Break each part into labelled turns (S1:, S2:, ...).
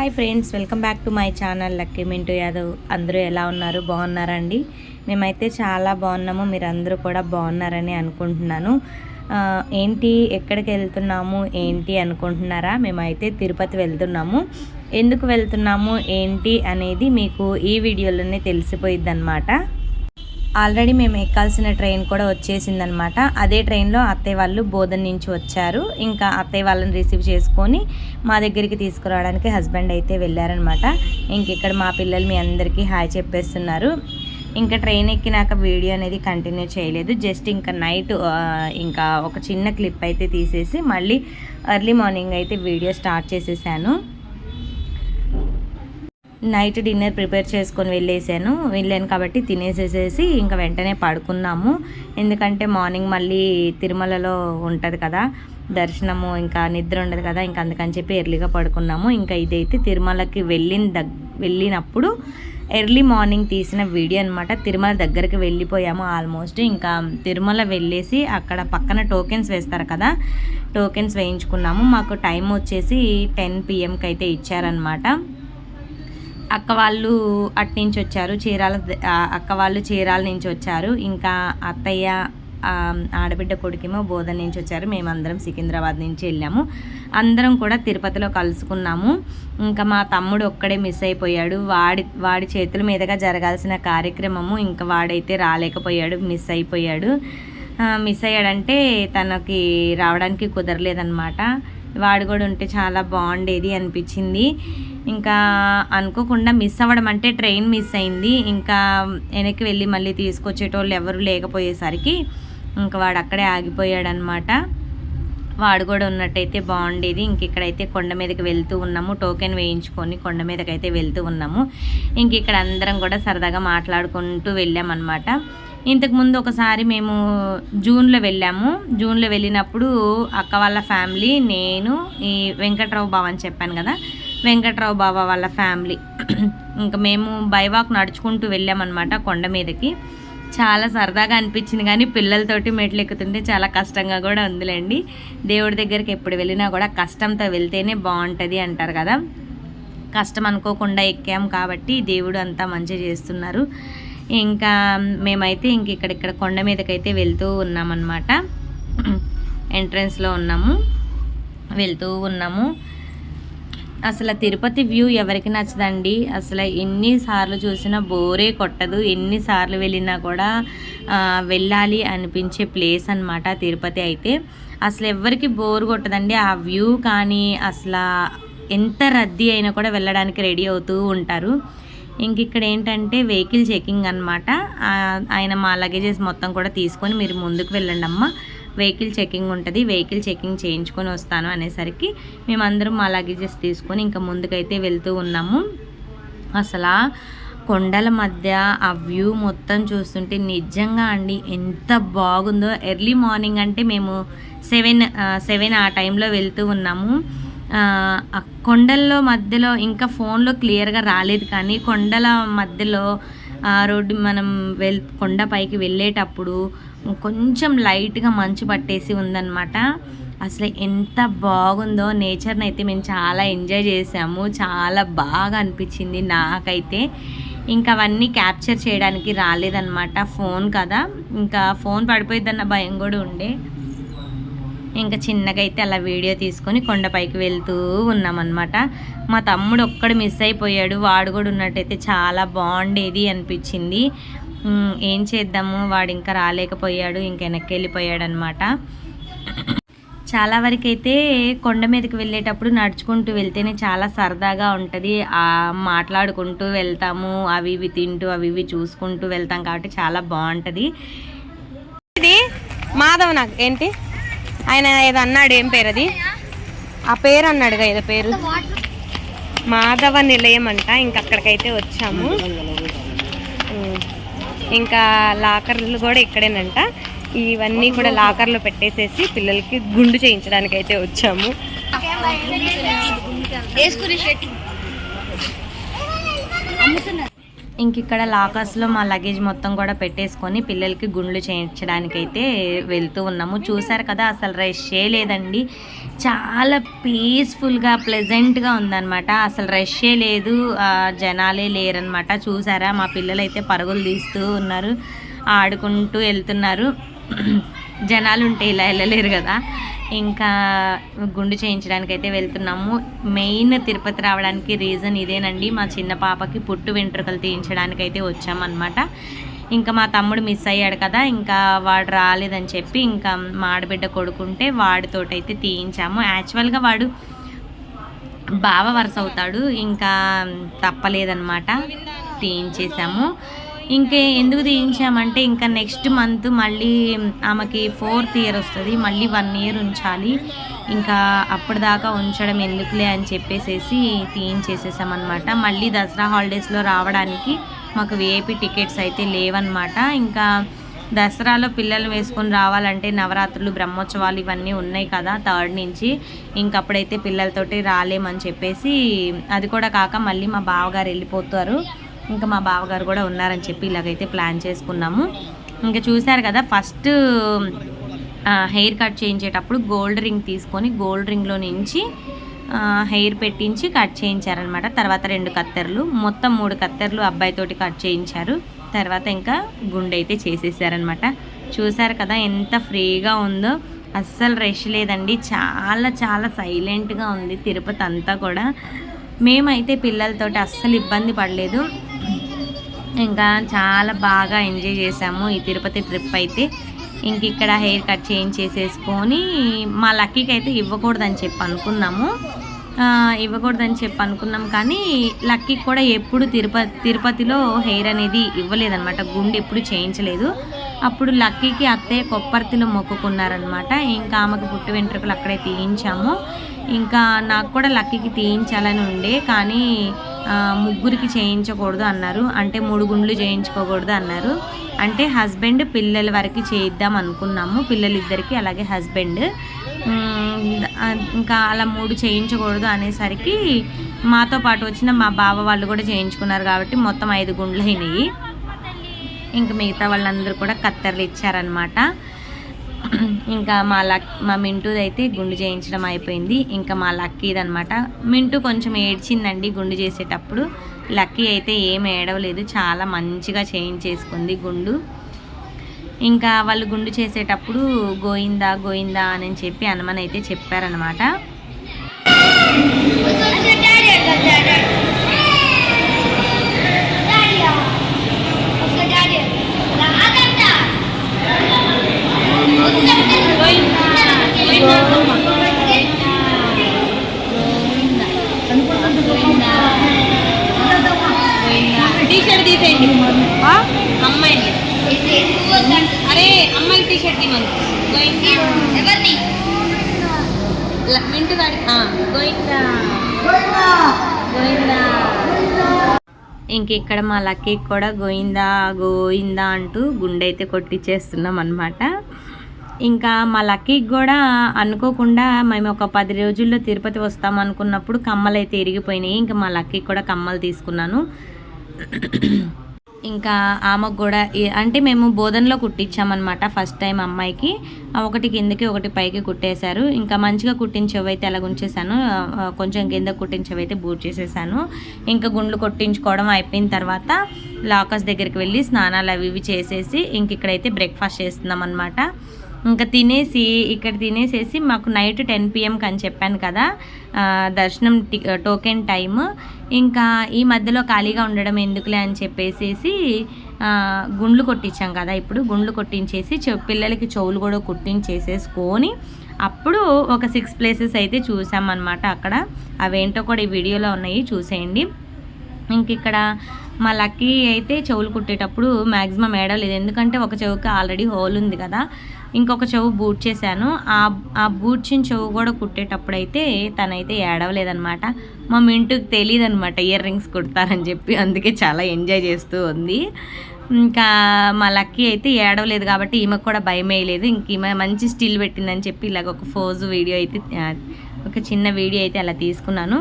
S1: Hi friends welcome back to my channel Lucky Mintu Yadav. అందరూ ఎలా ఉన్నారు? బాగున్నారండి? మేమైతే చాలా బాగున్నాము. మీరు అందరూ కూడా బాగున్నారని అనుకుంటున్నాను. ఏంటి ఎక్కడికి వెళ్తున్నాము? ఏంటి అనుకుంటున్నారా? మేమైతే తిరుపతి వెళ్తున్నాము. ఎందుకు వెళ్తున్నాము? ఏంటి అనేది మీకు ఈ వీడియోలోనే తెలిసిపోయిద్ది అనమాట ఆల్రెడీ మేము ఎక్కాల్సిన ట్రైన్ కూడా వచ్చేసిందనమాట. అదే ట్రైన్లో అత్తయ్య వాళ్ళు బోధన్ నుంచి వచ్చారు. ఇంకా అత్తయ్య వాళ్ళని రిసీవ్ చేసుకొని మా దగ్గరికి తీసుకురావడానికి హస్బెండ్ అయితే వెళ్ళారనమాట. ఇంక ఇక్కడ మా పిల్లలు మీ అందరికీ హాయ్ చెప్పేస్తున్నారు. ఇంకా ట్రైన్ ఎక్కినాక వీడియో అనేది కంటిన్యూ చేయలేదు. జస్ట్ ఇంకా నైట్ ఇంకా ఒక చిన్న క్లిప్ అయితే తీసేసి మళ్ళీ ఎర్లీ మార్నింగ్ అయితే వీడియో స్టార్ట్ చేసేసాను. నైట్ డిన్నర్ ప్రిపేర్ చేసుకొని వెళ్ళేసాను. వెళ్ళాను కాబట్టి తినేసేసేసి ఇంకా వెంటనే పడుకున్నాము ఎందుకంటే మార్నింగ్ మళ్ళీ తిరుమలలో ఉంటుంది కదా. దర్శనము ఇంకా నిద్ర ఉండదు కదా. ఇంకా అందుకని చెప్పి ఎర్లీగా పడుకున్నాము. ఇంకా ఇదైతే తిరుమలకి వెళ్ళిన దగ్ వెళ్ళినప్పుడు ఎర్లీ మార్నింగ్ తీసిన వీడియో అనమాట తిరుమల దగ్గరికి వెళ్ళిపోయాము ఆల్మోస్ట్. ఇంకా తిరుమల వెళ్ళేసి అక్కడ పక్కన టోకెన్స్ వేస్తారు కదా. టోకెన్స్ వేయించుకున్నాము. మాకు టైం వచ్చేసి టెన్ పిఎంకి అయితే ఇచ్చారనమాట అక్క వాళ్ళు అటు నుంచి వచ్చారు చీరాల అక్క వాళ్ళు చీరాల నుంచి వచ్చారు. ఇంకా అత్తయ్య ఆడబిడ్డ కొడుకేమో బోధన నుంచి వచ్చారు. మేమందరం సికింద్రాబాద్ నుంచి వెళ్ళాము. అందరం కూడా తిరుపతిలో కలుసుకున్నాము. ఇంకా మా తమ్ముడు ఒక్కడే మిస్ అయిపోయాడు. వాడి వాడి చేతుల మీదుగా జరగాల్సిన కార్యక్రమము ఇంకా వాడైతే రాలేకపోయాడు మిస్ అయిపోయాడు. మిస్ అయ్యాడంటే తనకి రావడానికి కుదరలేదన్నమాట. వాడు కూడా ఉంటే చాలా బాగుండేది అనిపించింది. ఇంకా అనుకోకుండా మిస్ అవ్వడం అంటే ట్రైన్ మిస్ అయింది. ఇంకా వెనక్కి వెళ్ళి మళ్ళీ తీసుకొచ్చేటోళ్ళు ఎవరు లేకపోయేసరికి ఇంకా వాడు అక్కడే ఆగిపోయాడనమాట. వాడు కూడా ఉన్నట్టయితే బాగుండేది. ఇంక ఇక్కడైతే కొండ మీదకి వెళ్తూ ఉన్నాము. టోకెన్ వేయించుకొని కొండ మీదకి అయితే వెళ్తూ ఉన్నాము. ఇంక ఇక్కడ అందరం కూడా సరదాగా మాట్లాడుకుంటూ వెళ్ళామన్నమాట ఇంతకుముందు ఒకసారి మేము జూన్లో వెళ్ళాము. జూన్లో వెళ్ళినప్పుడు అక్క వాళ్ళ ఫ్యామిలీ నేను ఈ వెంకట్రావు బావ అని చెప్పాను కదా వెంకట్రావు బాబా వాళ్ళ ఫ్యామిలీ. ఇంకా మేము బైవాక్ నడుచుకుంటూ వెళ్ళామన్నమాట కొండ మీదకి. చాలా సరదాగా అనిపించింది కానీ పిల్లలతోటి మెట్లు ఎక్కుతుంటే చాలా కష్టంగా కూడా ఉందిలేండి. దేవుడి దగ్గరికి ఎప్పుడు వెళ్ళినా కూడా కష్టంతో వెళ్తేనే బాగుంటుంది అంటారు కదా. కష్టం అనుకోకుండా ఎక్కాం కాబట్టి దేవుడు అంతా మంచి చేస్తున్నారు. ఇంకా మేమైతే ఇంక ఇక్కడ ఇక్కడ కొండ మీదకైతే వెళ్తూ ఉన్నామన్నమాట. ఎంట్రన్స్లో ఉన్నాము. వెళ్తూ ఉన్నాము. అసలు తిరుపతి వ్యూ ఎవరికి నచ్చదండి? అసలు ఎన్నిసార్లు చూసినా బోరే కొట్టదు. ఎన్నిసార్లు వెళ్ళినా కూడా వెళ్ళాలి అనిపించే ప్లేస్ అన్నమాట తిరుపతి అయితే. అసలు ఎవరికి బోర్ కొట్టదండి. ఆ వ్యూ కానీ అసలు ఎంత రద్దీ అయినా కూడా వెళ్ళడానికి రెడీ అవుతూ ఉంటారు. ఇంక ఇక్కడ ఏంటంటే వెహికల్ చెకింగ్ అనమాట ఆయన మా లగేజెస్ మొత్తం కూడా తీసుకొని మీరు ముందుకు వెళ్ళండి అమ్మ వెహికల్ చెకింగ్ ఉంటుంది. వెహికల్ చెకింగ్ చేయించుకొని వస్తాను అనేసరికి మేమందరం మా లగేజెస్ తీసుకొని ఇంకా ముందుకైతే వెళ్తూ ఉన్నాము. అసలు కొండల మధ్య ఆ వ్యూ మొత్తం చూస్తుంటే నిజంగా అండి ఎంత బాగుందో. ఎర్లీ మార్నింగ్ అంటే మేము సెవెన్ సెవెన్ ఆ టైంలో వెళ్తూ ఉన్నాము. ఆ, కొండల్లో మధ్యలో ఇంకా ఫోన్లో క్లియర్గా రాలేదు కానీ కొండల మధ్యలో ఆ రోడ్డు మనం వెల్ కొండ పైకి వెళ్ళేటప్పుడు కొంచెం లైట్గా మంచు పట్టేసి ఉందన్నమాట. అసలు ఎంత బాగుందో నేచర్ని అయితే మేము చాలా ఎంజాయ్ చేసాము. చాలా బాగా అనిపించింది నాకైతే. ఇంకా అవన్నీ క్యాప్చర్ చేయడానికి రాలేదన్నమాట ఫోన్ కదా. ఇంకా ఫోన్ పడిపోయిద్దన్న భయం కూడా ఉండే. ఇంకా చిన్నగా అయితే అలా వీడియో తీసుకొని కొండపైకి వెళ్తూ ఉన్నామన్నమాట. మా తమ్ముడు ఒక్కడు మిస్ అయిపోయాడు. వాడు కూడా ఉన్నట్టయితే చాలా బాగుండేది అనిపించింది. ఏం చేద్దాము? వాడు ఇంకా రాలేకపోయాడు ఇంక వెనక్కి వెళ్ళిపోయాడు అనమాట చాలా వరకు అయితే కొండ మీదకి వెళ్ళేటప్పుడు నడుచుకుంటూ వెళ్తేనే చాలా సరదాగా ఉంటుంది. ఆ మాట్లాడుకుంటూ వెళ్తాము అవి ఇవి తింటూ అవి ఇవి చూసుకుంటూ వెళ్తాం కాబట్టి చాలా బాగుంటుంది.
S2: ఇది మాధవ్ నాకు ఏంటి? ఆయన ఏదో అన్నాడు ఏం పేరు అది ఆ పేరు అన్నాడుగా ఏదో పేరు? మాధవ నిలయం అంట ఇంకక్కడికైతే వచ్చాము. ఇంకా లాకర్లు కూడా ఇక్కడేనంట. ఇవన్నీ కూడా లాకర్లో పెట్టేసేసి పిల్లలకి గుండు చేయించడానికి అయితే వచ్చాము
S1: ఇంక ఇక్కడ లాకర్స్లో మా లగేజ్ మొత్తం కూడా పెట్టేసుకొని పిల్లలకి గుండ్లు చేయించడానికి అయితే వెళ్తూ ఉన్నాము. చూసారు కదా అసలు రష్యే లేదండి. చాలా పీస్ఫుల్గా ప్లెజెంట్గా ఉందన్నమాట. అసలు రష్యే లేదు జనాలే లేరనమాట చూసారా మా పిల్లలు అయితే పరుగులు తీస్తూ ఉన్నారు ఆడుకుంటూ వెళ్తున్నారు. జనాలు ఉంటే ఇలా వెళ్ళలేరు కదా. ఇంకా గుండు చేయించడానికి అయితే వెళ్తున్నాము. మెయిన్ తిరుపతి రావడానికి రీజన్ ఇదేనండి. మా చిన్న పాపకి పుట్టు వెంట్రుకలు తీయించడానికి అయితే వచ్చామన్నమాట. ఇంకా మా తమ్ముడు మిస్ అయ్యాడు కదా ఇంకా వాడు రాలేదని చెప్పి ఇంకా మా ఆడబిడ్డ కొడుకుంటే వాడితోటైతే తీయించాము. యాక్చువల్గా వాడు బావ వరుస అవుతాడు ఇంకా తప్పలేదన్నమాట. తీయించేసాము. ఇంకే ఎందుకు తీయించామంటే ఇంకా నెక్స్ట్ మంత్ మళ్ళీ ఆమెకి ఫోర్త్ ఇయర్ వస్తుంది. మళ్ళీ వన్ ఇయర్ ఉంచాలి. ఇంకా అప్పటిదాకా ఉంచడం ఎందుకులే అని చెప్పేసేసి తీయించేసేసామన్నమాట. మళ్ళీ దసరా హాలిడేస్లో రావడానికి మాకు విఐపి టికెట్స్ అయితే లేవన్నమాట. ఇంకా దసరాలో పిల్లలు వేసుకొని రావాలంటే నవరాత్రులు బ్రహ్మోత్సవాలు ఇవన్నీ ఉన్నాయి కదా థర్డ్ నుంచి. ఇంకప్పుడైతే పిల్లలతోటి రాలేమని చెప్పేసి అది కూడా కాక మళ్ళీ మా బావగారు వెళ్ళిపోతారు. ఇంకా మా బావగారు కూడా ఉన్నారని చెప్పి ఇలాగైతే ప్లాన్ చేసుకున్నాము. ఇంకా చూశారు కదా ఫస్ట్ హెయిర్ కట్ చేయించేటప్పుడు గోల్డ్ రింగ్ తీసుకొని గోల్డ్ రింగ్లో నుంచి హెయిర్ పెట్టించి కట్ చేయించారనమాట తర్వాత రెండు కత్తెరలు మొత్తం మూడు కత్తెరలు అబ్బాయితోటి కట్ చేయించారు. తర్వాత ఇంకా గుండె అయితే చేసేసారనమాట చూశారు కదా ఎంత ఫ్రీగా ఉందో. అస్సలు రష్ లేదండి. చాలా చాలా సైలెంట్గా ఉంది తిరుపతి అంతా కూడా. మేమైతే పిల్లలతోటి అస్సలు ఇబ్బంది పడలేదు. ఇంకా చాలా బాగా ఎంజాయ్ చేసాము ఈ తిరుపతి ట్రిప్ అయితే. ఇంక ఇక్కడ హెయిర్ కట్ చేయించేసేసుకొని మా లక్కీకి అయితే ఇవ్వకూడదని చెప్పి అనుకున్నాము. ఇవ్వకూడదని చెప్పి అనుకున్నాం కానీ లక్కీకి కూడా ఎప్పుడు తిరుపతి తిరుపతిలో హెయిర్ అనేది ఇవ్వలేదన్నమాట. గుండె ఎప్పుడు చేయించలేదు. అప్పుడు లక్కీకి అత్తయ్య కొప్పర్తిలో మొక్కుకున్నారనమాట ఇంకా ఆమెకు పుట్టు వెంట్రుకలు అక్కడే తీయించాము. ఇంకా నాకు కూడా లక్కీకి తీయించాలని ఉండే. కానీ ముగ్గురికి చేయించకూడదు అన్నారు. అంటే మూడు గుండ్లు చేయించుకోకూడదు అన్నారు. అంటే హస్బెండ్ పిల్లల వరకు చేయిద్దాం అనుకున్నాము. పిల్లలిద్దరికి అలాగే హస్బెండ్. ఇంకా అలా మూడు చేయించకూడదు అనేసరికి మాతో పాటు వచ్చిన మా బావ వాళ్ళు కూడా చేయించుకున్నారు కాబట్టి మొత్తం ఐదు గుండ్లు అయినాయి. ఇంకా మిగతా వాళ్ళందరూ కూడా కత్తెరలు ఇచ్చారనమాట ఇంకా మా లక్ మా మింటూది అయితే గుండు చేయించడం అయిపోయింది. ఇంకా మా లక్కీది అనమాట మింటూ కొంచెం ఏడ్చిందండి గుండు చేసేటప్పుడు. లక్కీ అయితే ఏం ఏడవలేదు. చాలా మంచిగా చేయించేసుకుంది గుండు. ఇంకా వాళ్ళు గుండు చేసేటప్పుడు గోయిందా గోయిందా అని చెప్పి హనుమన్ అయితే చెప్పారనమాట
S2: టీషర్ట్ తీసేయండి. అమ్మాయి. అరే అమ్మాయి టీషర్ట్ ఇవ్వండి
S3: ఎవరిని
S2: మింటు గారి గోయిందా గోయిందా
S1: ఇంక ఇక్కడ మా లక్కీకి కూడా గోయిందా గోయిందా అంటూ గుండె అయితే కొట్టించేస్తున్నాం అనమాట ఇంకా మా లక్కీకి కూడా అనుకోకుండా మేము ఒక పది రోజుల్లో తిరుపతి వస్తాం అనుకున్నప్పుడు కమ్మలు అయితే ఇరిగిపోయినాయి. ఇంకా మా లక్కీకి కూడా కమ్మలు తీసుకున్నాను. ఇంకా ఆమెకు కూడా అంటే మేము బోధనలో కుట్టించామన్నమాట ఫస్ట్ టైం అమ్మాయికి. ఒకటి కిందకి ఒకటి పైకి కుట్టేశారు. ఇంకా మంచిగా కుట్టించేవైతే అలా ఉంచేసాను కొంచెం కింద కుట్టించేవైతే బూట్ చేసేసాను ఇంకా గుండ్లు కొట్టించుకోవడం అయిపోయిన తర్వాత లాకర్స్ దగ్గరికి వెళ్ళి స్నానాలు అవి ఇవి చేసేసి ఇంక ఇక్కడైతే బ్రేక్ఫాస్ట్ చేస్తున్నాం అనమాట ఇంకా తినేసి ఇక్కడ తినేసేసి మాకు నైట్ టెన్ పిఎంకి అని చెప్పాను కదా దర్శనం టోకెన్ టైం ఇంకా ఈ మధ్యలో ఖాళీగా ఉండడం ఎందుకులే అని చెప్పేసేసి గుండ్లు కొట్టించాం కదా ఇప్పుడు గుండ్లు కొట్టించేసి పిల్లలకి చెవులు కూడా కుట్టించేసేసుకొని అప్పుడు ఒక సిక్స్ ప్లేసెస్ అయితే చూసామన్నమాట అక్కడ. అవేంటో కూడా ఈ వీడియోలో ఉన్నాయి చూసేయండి. ఇంక ఇక్కడ మా లక్కీ అయితే చెవులు కుట్టేటప్పుడు మ్యాక్సిమం ఏడలేదు ఎందుకంటే ఒక చెవుకి ఆల్రెడీ హోల్ ఉంది కదా. ఇంకొక చెవు బూట్ చేశాను. ఆ ఆ బూట్చిన చెవు కూడా కుట్టేటప్పుడు అయితే తనైతే ఏడవలేదనమాట మా మింటుకు తెలియదు అనమాట ఇయర్ రింగ్స్ కుడతారని చెప్పి. అందుకే చాలా ఎంజాయ్ చేస్తూ ఉంది. ఇంకా మా లక్కీ అయితే ఏడవలేదు కాబట్టి ఈమెకు కూడా భయం వేయలేదు ఇంక ఈమె మంచి స్టిల్ పెట్టిందని చెప్పి ఇలాగ ఒక ఫోజు వీడియో అయితే ఒక చిన్న వీడియో అయితే అలా తీసుకున్నాను.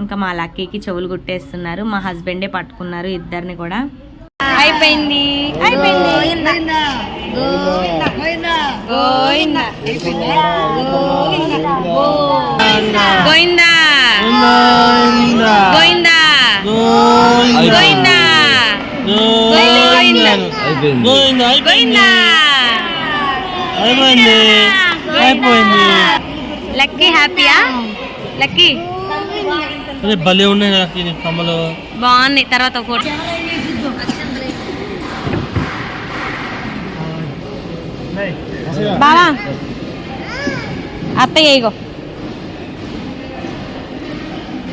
S1: ఇంకా మా లక్కీకి చెవులు కుట్టేస్తున్నారు మా హస్బెండే పట్టుకున్నారు ఇద్దరిని కూడా
S2: అయిపోయింది అయిపోయింది గోయిందా గోయిందా గోయిందా గోయిందా గోయిందా గోయిందా
S4: అయిపోయింది అయిపోయింది
S2: లక్కీ హ్యాపీయా లక్కీ
S4: అదే భలే ఉన్నాయి నాకు కమ్మలు
S2: బాగున్నాయి తర్వాత ఒక ఫోటో. బావా. అత్తయ్య ఇగో.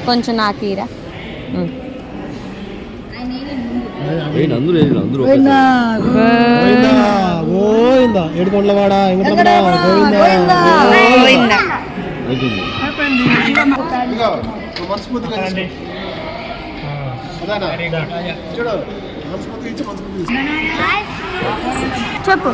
S2: కొంచెం నాకు ఇరా.
S4: ఏడుకొండలవాడ వెంకటరమణ గోవిందా? మనస్ఫూర్తిగా చూడు మనస్ఫూర్తిగా ఇచ్చి మనస్ఫూర్తిగా
S2: చెప్పు.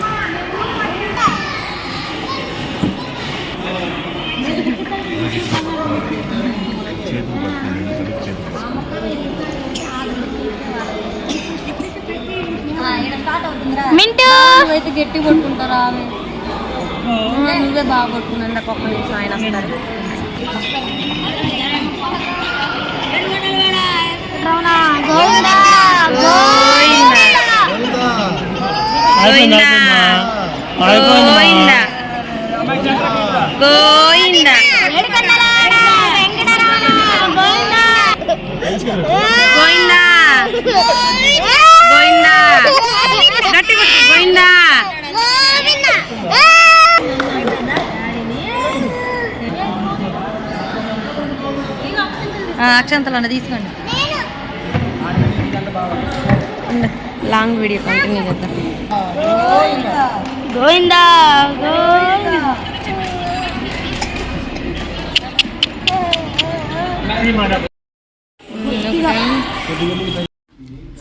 S2: మింటూ!
S3: అయితే గట్టి పట్టుకుంటారా ఆమె నువ్వే బాగా పట్టుకున్నాను నాకు ఒక్క నిమిషం ఆయన వస్తారు
S4: అయిపోయింది
S2: గోయిందా గోయిందా గోయిందా గోయిందా గట్టి కొట్టు, గోయిందా అక్షంతలు అన్న తీసుకోండి. లాంగ్ వీడియో కంటిన్యూ చేద్దాం.
S3: గోవిందా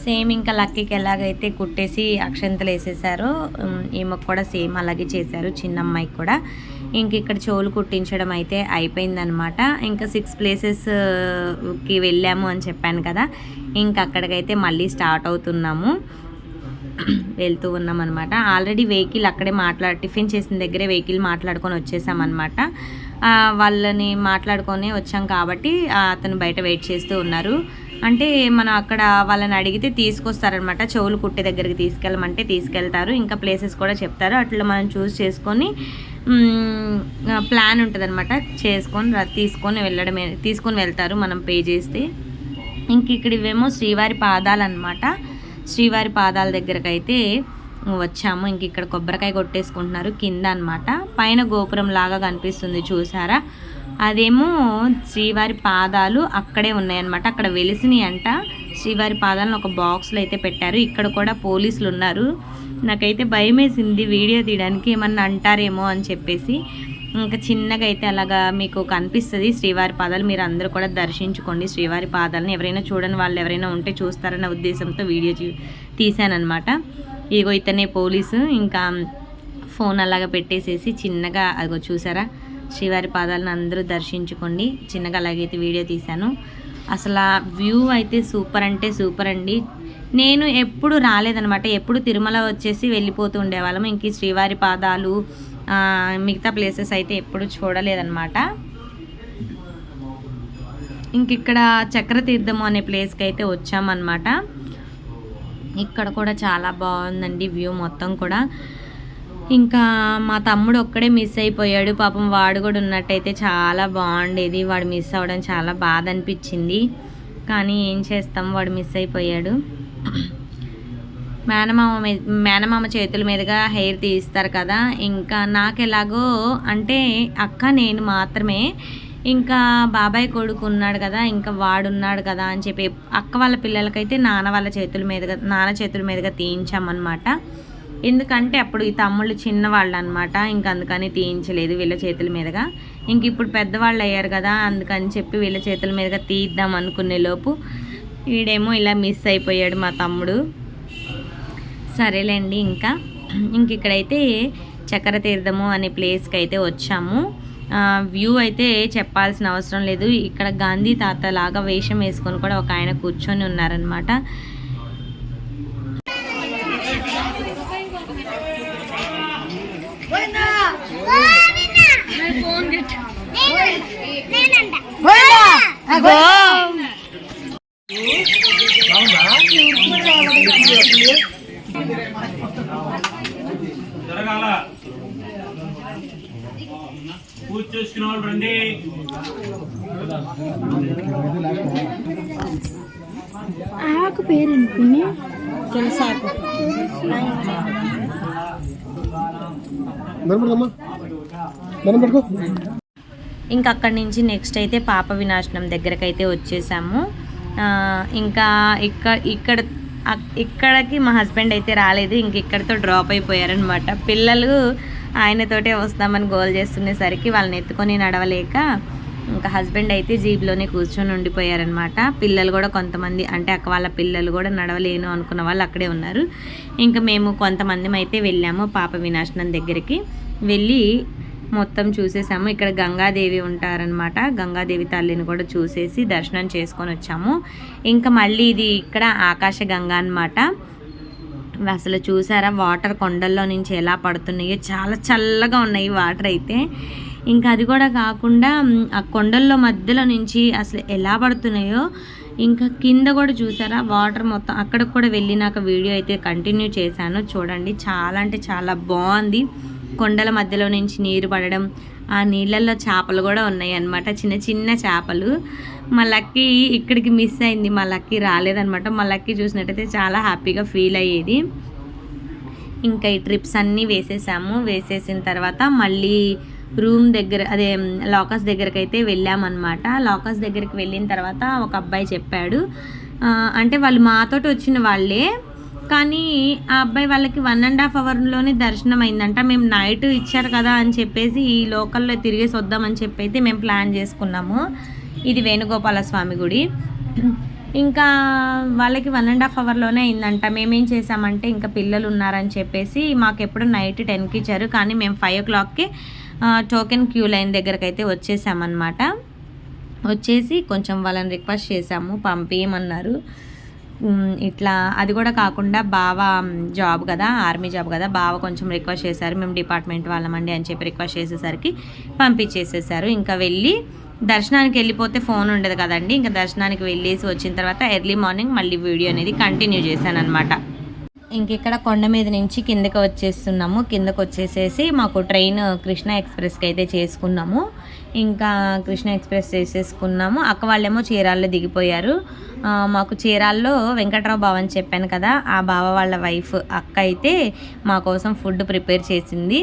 S1: సేమ్ ఇంకా లక్కీకి ఎలాగైతే కుట్టేసి అక్షంతలు వేసేసారో ఈమెకు కూడా సేమ్ అలాగే చేశారు చిన్న అమ్మాయికి కూడా. ఇంక ఇక్కడ చెవులు కుట్టించడం అయితే అయిపోయిందనమాట. ఇంకా సిక్స్ ప్లేసెస్కి uh, వెళ్ళాము అని చెప్పాను కదా. ఇంక అక్కడికైతే మళ్ళీ స్టార్ట్ అవుతున్నాము. వెళ్తూ ఉన్నాం అనమాట ఆల్రెడీ వెహికల్ అక్కడే మాట్లాడ టిఫిన్ చేసిన దగ్గరే వెహికల్ మాట్లాడుకొని వచ్చేసామన్నమాట వాళ్ళని మాట్లాడుకొని వచ్చాం కాబట్టి అతను బయట వెయిట్ చేస్తూ ఉన్నారు. అంటే మనం అక్కడ వాళ్ళని అడిగితే తీసుకొస్తారనమాట. చెవులు కుట్టే దగ్గరికి తీసుకెళ్ళమంటే తీసుకెళ్తారు. ఇంకా ప్లేసెస్ కూడా చెప్తారు. అట్లా మనం చూస్ చేసుకొని ప్లాన్ ఉంటుంది అనమాట చేసుకొని తీసుకొని వెళ్ళడమే తీసుకొని వెళ్తారు మనం పే చేస్తే. ఇంక ఇక్కడ ఇవేమో శ్రీవారి పాదాలు అనమాట శ్రీవారి పాదాల దగ్గరకు అయితే వచ్చాము. ఇంక ఇక్కడ కొబ్బరికాయ కొట్టేసుకుంటున్నారు కింద అన్నమాట పైన గోపురం లాగా కనిపిస్తుంది చూసారా? అదేమో శ్రీవారి పాదాలు అక్కడే ఉన్నాయన్నమాట. అక్కడ వెలిసినాయి అంట శ్రీవారి పాదాలను ఒక బాక్స్లో అయితే పెట్టారు. ఇక్కడ కూడా పోలీసులు ఉన్నారు నాకైతే భయం వేసింది వీడియో తీయడానికి ఏమన్నా అంటారేమో అని చెప్పేసి. ఇంకా చిన్నగా అయితే అలాగా మీకు కనిపిస్తుంది శ్రీవారి పాదాలు మీరు అందరూ కూడా దర్శించుకోండి శ్రీవారి పాదాలను. ఎవరైనా చూడని వాళ్ళు ఎవరైనా ఉంటే చూస్తారన్న ఉద్దేశంతో వీడియో చూ తీశానమాట ఇదిగో ఇతనే పోలీసు ఇంకా ఫోన్ అలాగా పెట్టేసేసి చిన్నగా అదిగో చూసారా శ్రీవారి పాదాలను అందరూ దర్శించుకోండి. చిన్నగా అలాగైతే వీడియో తీశాను. అసలు ఆ వ్యూ అయితే సూపర్ అంటే సూపర్ అండి. నేను ఎప్పుడు రాలేదనమాట ఎప్పుడు తిరుమల వచ్చేసి వెళ్ళిపోతూ ఉండేవాళ్ళం. ఇంక శ్రీవారి పాదాలు మిగతా ప్లేసెస్ అయితే ఎప్పుడు చూడలేదనమాట ఇంక ఇక్కడ చక్రతీర్థము అనే ప్లేస్కి అయితే వచ్చామన్నమాట. ఇక్కడ కూడా చాలా బాగుందండి వ్యూ మొత్తం కూడా. ఇంకా మా తమ్ముడు ఒక్కడే మిస్ అయిపోయాడు. పాపం వాడు కూడా ఉన్నట్టయితే చాలా బాగుండేది. వాడు మిస్ అవ్వడం చాలా బాధ అనిపించింది. కానీ ఏం చేస్తాం? వాడు మిస్ అయిపోయాడు. మేనమామ మేనమామ చేతుల మీదుగా హెయిర్ తీస్తారు కదా. ఇంకా నాకు ఎలాగో అంటే అక్క నేను మాత్రమే ఇంకా బాబాయ్ కొడుకు ఉన్నాడు కదా ఇంకా వాడున్నాడు కదా అని చెప్పి అక్క వాళ్ళ పిల్లలకైతే నాన్న వాళ్ళ చేతుల మీదుగా నాన్న చేతుల మీదుగా తీయించామన్నమాట. ఎందుకంటే అప్పుడు ఈ తమ్ముళ్ళు చిన్నవాళ్ళు అనమాట ఇంక అందుకని తీయించలేదు వీళ్ళ చేతుల మీదుగా. ఇంక ఇప్పుడు పెద్దవాళ్ళు అయ్యారు కదా అందుకని చెప్పి వీళ్ళ చేతుల మీదుగా తీద్దాం అనుకునే లోపు వీడేమో ఇలా మిస్ అయిపోయాడు మా తమ్ముడు. సరేలేండి ఇంకా. ఇంక ఇక్కడైతే చక్ర తీర్థము అనే ప్లేస్కి అయితే వచ్చాము. వ్యూ అయితే చెప్పాల్సిన అవసరం లేదు. ఇక్కడ గాంధీ తాత లాగా వేషం వేసుకొని కూడా ఒక ఆయన కూర్చొని ఉన్నారనమాట
S5: జరగాల
S1: ఇంకా అక్కడి నుంచి నెక్స్ట్ అయితే పాప వినాశనం దగ్గరకు అయితే వచ్చేసాము ఇంకా ఇక్కడ ఇక్కడ ఇక్కడికి మా హస్బెండ్ అయితే రాలేదు. ఇంక ఇక్కడితో డ్రాప్ అయిపోయారనమాట పిల్లలు ఆయనతోటే వస్తామని గోల్ చేస్తునేసరికి వాళ్ళని ఎత్తుకొని నడవలేక ఇంకా హస్బెండ్ అయితే జీప్లోనే కూర్చొని ఉండిపోయారనమాట పిల్లలు కూడా కొంతమంది అంటే అక్క వాళ్ళ పిల్లలు కూడా నడవలేను అనుకున్న వాళ్ళు అక్కడే ఉన్నారు. ఇంకా మేము కొంతమంది అయితే వెళ్ళాము పాప వినాశనం దగ్గరికి. వెళ్ళి మొత్తం చూసేసాము. ఇక్కడ గంగాదేవి ఉంటారనమాట గంగాదేవి తల్లిని కూడా చూసేసి దర్శనం చేసుకొని వచ్చాము. ఇంకా మళ్ళీ ఇది ఇక్కడ ఆకాశ గంగా అనమాట అసలు చూసారా? వాటర్ కొండల్లో నుంచి ఎలా పడుతున్నాయో చాలా చల్లగా ఉన్నాయి వాటర్ అయితే. ఇంకా అది కూడా కాకుండా ఆ కొండల్లో మధ్యలో నుంచి అసలు ఎలా పడుతున్నాయో ఇంకా కింద కూడా చూసారా? వాటర్ మొత్తం అక్కడికి కూడా వెళ్ళినాక వీడియో అయితే కంటిన్యూ చేశాను. చూడండి చాలా అంటే చాలా బాగుంది. కొండల మధ్యలో నుంచి నీరు పడడం ఆ నీళ్ళల్లో చేపలు కూడా ఉన్నాయి అన్నమాట చిన్న చిన్న చేపలు. మా లక్కీ ఇక్కడికి మిస్ అయింది మా లక్కీ రాలేదనమాట మా లక్కీ చూసినట్టయితే చాలా హ్యాపీగా ఫీల్ అయ్యేది. ఇంకా ఈ ట్రిప్స్ అన్నీ వేసేసాము. వేసేసిన తర్వాత మళ్ళీ రూమ్ దగ్గర అదే లాకర్స్ దగ్గరకు అయితే వెళ్ళామన్నమాట. లాకర్స్ దగ్గరికి వెళ్ళిన తర్వాత ఒక అబ్బాయి చెప్పాడు. అంటే వాళ్ళు మాతోటి వచ్చిన వాళ్ళే కానీ ఆ అబ్బాయి వాళ్ళకి వన్ అండ్ హాఫ్ అవర్లోనే దర్శనం అయిందంట. మేము నైట్ ఇచ్చారు కదా అని చెప్పేసి ఈ లోకల్లో తిరిగేసి వద్దామని చెప్పి అయితే మేము ప్లాన్ చేసుకున్నాము. ఇది వేణుగోపాల స్వామి గుడి. ఇంకా వాళ్ళకి వన్ అండ్ హాఫ్ అవర్లోనే అయిందంట. మేమేం చేసామంటే ఇంకా పిల్లలు ఉన్నారని చెప్పేసి మాకు ఎప్పుడు నైట్ టెన్కి ఇచ్చారు. కానీ మేము ఫైవ్ ఓ క్లాక్కి టోకెన్ క్యూ లైన్ దగ్గరకు అయితే వచ్చేసామన్నమాట. వచ్చేసి కొంచెం వాళ్ళని రిక్వెస్ట్ చేశాము పంపించమన్నారు ఇట్లా అది కూడా కాకుండా బావ జాబ్ కదా ఆర్మీ జాబ్ కదా బావ కొంచెం రిక్వెస్ట్ చేశారు మేము డిపార్ట్మెంట్ వాళ్ళమండి అని చెప్పి రిక్వెస్ట్ చేసేసరికి పంపించేసేసారు. ఇంకా వెళ్ళి దర్శనానికి వెళ్ళిపోతే ఫోన్ ఉండదు కదండి ఇంకా దర్శనానికి వెళ్ళేసి వచ్చిన తర్వాత ఎర్లీ మార్నింగ్ మళ్ళీ వీడియో అనేది కంటిన్యూ చేశాను అనమాట ఇంకెక్కడ కొండ మీద నుంచి కిందకి వచ్చేస్తున్నాము. కిందకి వచ్చేసేసి మాకు ట్రైన్ కృష్ణ ఎక్స్ప్రెస్కి అయితే చేసుకున్నాము. ఇంకా కృష్ణ ఎక్స్ప్రెస్ చేసేసుకున్నాము. అక్క వాళ్ళేమో చీరాల్లో దిగిపోయారు. మాకు చీరాల్లో వెంకట్రావు బావ అని చెప్పాను కదా ఆ బావ వాళ్ళ వైఫ్ అక్క అయితే మా కోసం ఫుడ్ ప్రిపేర్ చేసింది.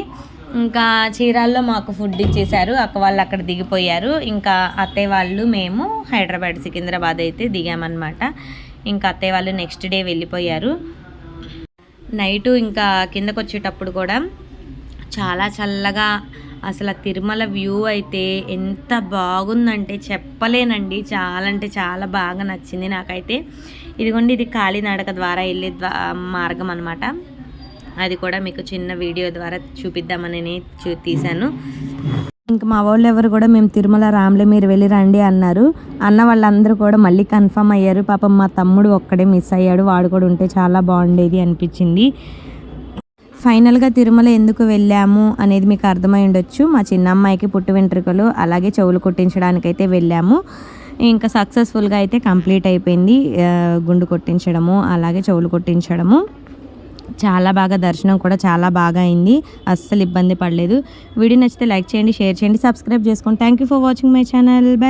S1: ఇంకా చీరాల్లో మాకు ఫుడ్ ఇచ్చేశారు. అక్క వాళ్ళు అక్కడ దిగిపోయారు. ఇంకా అత్తయ్య వాళ్ళు మేము హైదరాబాద్ సికింద్రాబాద్ అయితే దిగామన్నమాట. ఇంకా అత్తయ్య వాళ్ళు నెక్స్ట్ డే వెళ్ళిపోయారు. నైటు ఇంకా కిందకు వచ్చేటప్పుడు కూడా చాలా చల్లగా అసలు తిరుమల వ్యూ అయితే ఎంత బాగుందంటే చెప్పలేనండి. చాలా అంటే చాలా బాగా నచ్చింది నాకైతే. ఇదిగోండి ఇది కాలినడక ద్వారా వెళ్ళే మార్గం అనమాట అది కూడా మీకు చిన్న వీడియో ద్వారా చూపిద్దామని చూ తీశాను. ఇంకా మా వాళ్ళు ఎవరు కూడా మేము తిరుమల రామ్లే మీరు వెళ్ళి రండి అన్నారు. అన్న వాళ్ళందరూ కూడా మళ్ళీ కన్ఫర్మ్ అయ్యారు. పాపం మా తమ్ముడు ఒక్కడే మిస్ అయ్యాడు. వాడు కూడా ఉంటే చాలా బాగుండేది అనిపించింది. ఫైనల్గా తిరుమల ఎందుకు వెళ్ళాము అనేది మీకు అర్థమై ఉండొచ్చు. మా చిన్న అమ్మాయికి పుట్టు వెంట్రుకలు అలాగే చెవులు కుట్టించడానికైతే వెళ్ళాము. ఇంకా సక్సెస్ఫుల్గా అయితే కంప్లీట్ అయిపోయింది. గుండు కొట్టించడము అలాగే చెవులు కొట్టించడము. చాలా బాగా దర్శనం కూడా చాలా బాగా అయింది. అస్సలు ఇబ్బంది పడలేదు. వీడియో నచ్చితే లైక్ చేయండి షేర్ చేయండి సబ్స్క్రైబ్ చేసుకోండి. Thank you for watching my channel bye